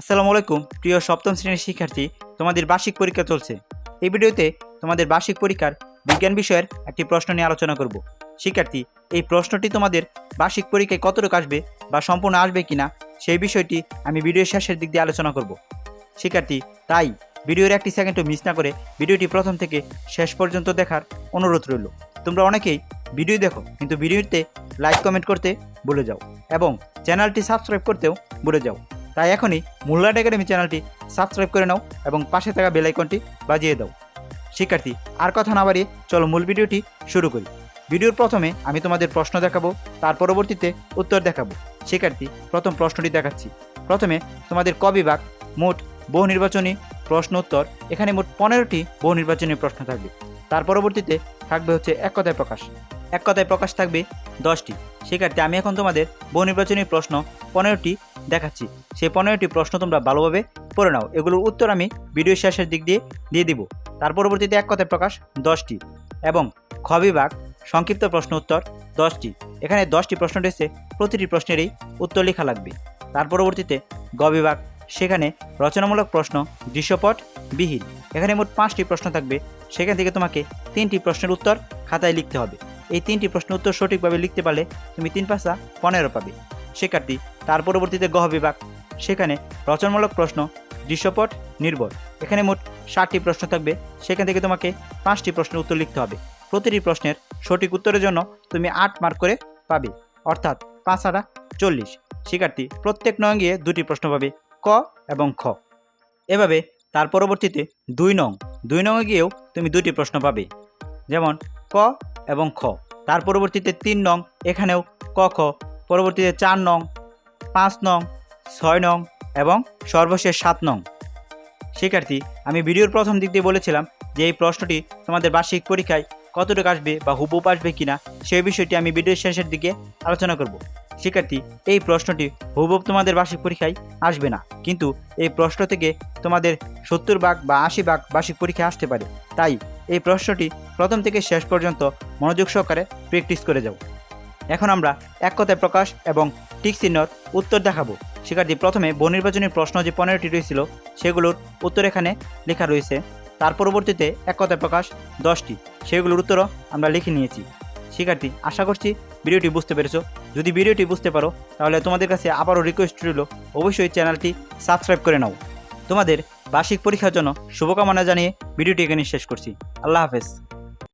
আসসালামু আলাইকুম, প্রিয় সপ্তম শ্রেণির শিক্ষার্থী, তোমাদের বার্ষিক পরীক্ষা চলছে। এই ভিডিওতে তোমাদের বার্ষিক পরীক্ষার বিজ্ঞান বিষয়ের একটি প্রশ্ন নিয়ে আলোচনা করব। শিক্ষার্থী, এই প্রশ্নটি তোমাদের বার্ষিক পরীক্ষায় কতটুকু আসবে বা সম্পূর্ণ আসবে কিনা, সেই বিষয়টি আমি ভিডিওর শেষের দিক দিয়ে আলোচনা করব। শিক্ষার্থী, তাই ভিডিওর একটি সেকেন্ডও মিস না করে ভিডিওটি প্রথম থেকে শেষ পর্যন্ত দেখার অনুরোধ রইল। তোমরা অনেকেই ভিডিও দেখো, কিন্তু ভিডিওতে লাইক, কমেন্ট করতে ভুলে যাও এবং চ্যানেলটি সাবস্ক্রাইব করতেও ভুলে যাও। তাই এখনই মুল্লাড একাডেমি চ্যানেলটি সাবস্ক্রাইব করে নাও এবং পাশে থাকা বেল আইকনটি বাজিয়ে দাও। শিক্ষার্থী, আর কথা না বাড়িয়ে চলো মূল ভিডিওটি শুরু করি। ভিডিওর প্রথমে আমি তোমাদের প্রশ্ন দেখাবো, তার পরবর্তীতে উত্তর দেখাবো। শিক্ষার্থী, প্রথম প্রশ্নটি দেখাচ্ছি। প্রথমে তোমাদের ক বিভাগ, মোট বহু নির্বাচনী প্রশ্ন উত্তর, এখানে মোট পনেরোটি বহু নির্বাচনী প্রশ্ন থাকবে। তার পরবর্তীতে থাকবে হচ্ছে এক কথায় প্রকাশ। এক কথায় প্রকাশ থাকবে দশটি। শিক্ষার্থী, আমি এখন তোমাদের বহু নির্বাচনী প্রশ্ন, পনেরোটি দেখাচ্ছি। সেই পনেরোটি প্রশ্ন তোমরা ভালোভাবে পড়ে নাও। এগুলোর উত্তর আমি ভিডিও শেষের দিক দিয়ে দিয়ে দিব। তার পরবর্তীতে এক কথায় প্রকাশ দশটি এবং খ বিভাগ সংক্ষিপ্ত প্রশ্ন উত্তর দশটি। এখানে দশটি প্রশ্ন রয়েছে, প্রতিটি প্রশ্নেরই উত্তর লেখা লাগবে। তার পরবর্তীতে গ বিভাগ, সেখানে রচনামূলক প্রশ্ন দৃশ্যপট বিহীন। এখানে মোট পাঁচটি প্রশ্ন থাকবে। সেখান থেকে তোমাকে তিনটি প্রশ্নের উত্তর খাতায় লিখতে হবে। এই তিনটি প্রশ্নের উত্তর সঠিকভাবে লিখতে পারলে তুমি তিন পাঁচা পনেরো পাবে। শিক্ষার্থী, তার পরবর্তীতে গহ বিভাগ। সেখানে রচনামূলক প্রশ্ন, দৃশ্যপট নির্ভর। এখানে মোট ষাটটি প্রশ্ন থাকবে। সেখান থেকে তোমাকে পাঁচটি প্রশ্নের উত্তর লিখতে হবে। প্রতিটি প্রশ্নের সঠিক উত্তরের জন্য তুমি আট মার্ক করে পাবে। অর্থাৎ পাঁচ আটা চল্লিশ। শিক্ষার্থী, প্রত্যেক নয় গিয়ে দুটি প্রশ্ন পাবে, ক এবং খ। এভাবে তার পরবর্তীতে দুই নং। দুই নংয়ে গিয়েও তুমি দুটি প্রশ্ন পাবে। যেমন, ক এবং খ। তার পরবর্তীতে তিন নং। এখানেও ক, খ পরবর্তীতে চার নং, পাঁচ নং, ছয় নং এবং সর্বশেষ সাত নং। শিক্ষার্থী, আমি ভিডিওর প্রথম দিক দিয়ে বলেছিলাম যে এই প্রশ্নটি তোমাদের বার্ষিক পরীক্ষায় কতটুকু আসবে বা হুবহুব আসবে কিনা সেই বিষয়টি আমি ভিডিওর শেষের দিকে আলোচনা করব। শিক্ষার্থী, এই প্রশ্নটি হুবহুব তোমাদের বার্ষিক পরীক্ষায় আসবে না, কিন্তু এই প্রশ্ন থেকে তোমাদের সত্তর ভাগ বা আশি ভাগ বার্ষিক পরীক্ষায় আসতে পারে। তাই এই প্রশ্নটি প্রথম থেকে শেষ পর্যন্ত মনোযোগ সহকারে প্র্যাকটিস করে যাও। এখন আমরা এক কথায় প্রকাশ এবং টিক চিহ্নর উত্তর দেখাবো। শিক্ষার্থী, প্রথমে বনির্বাচনের প্রশ্ন যে পনেরোটি রয়েছিল, সেগুলোর উত্তর এখানে লেখা রয়েছে। তার পরবর্তীতে এক কথায় প্রকাশ দশটি, সেগুলোর উত্তরও আমরা লিখে নিয়েছি। শিক্ষার্থী, আশা করছি ভিডিওটি বুঝতে পেরেছ। যদি ভিডিওটি বুঝতে পারো, তাহলে তোমাদের কাছে আবারও রিকোয়েস্ট রইল, অবশ্যই চ্যানেলটি সাবস্ক্রাইব করে নাও। তোমাদের বার্ষিক পরীক্ষার জন্য শুভকামনা জানিয়ে ভিডিওটি এখানে শেষ করছি। আল্লাহ হাফেজ।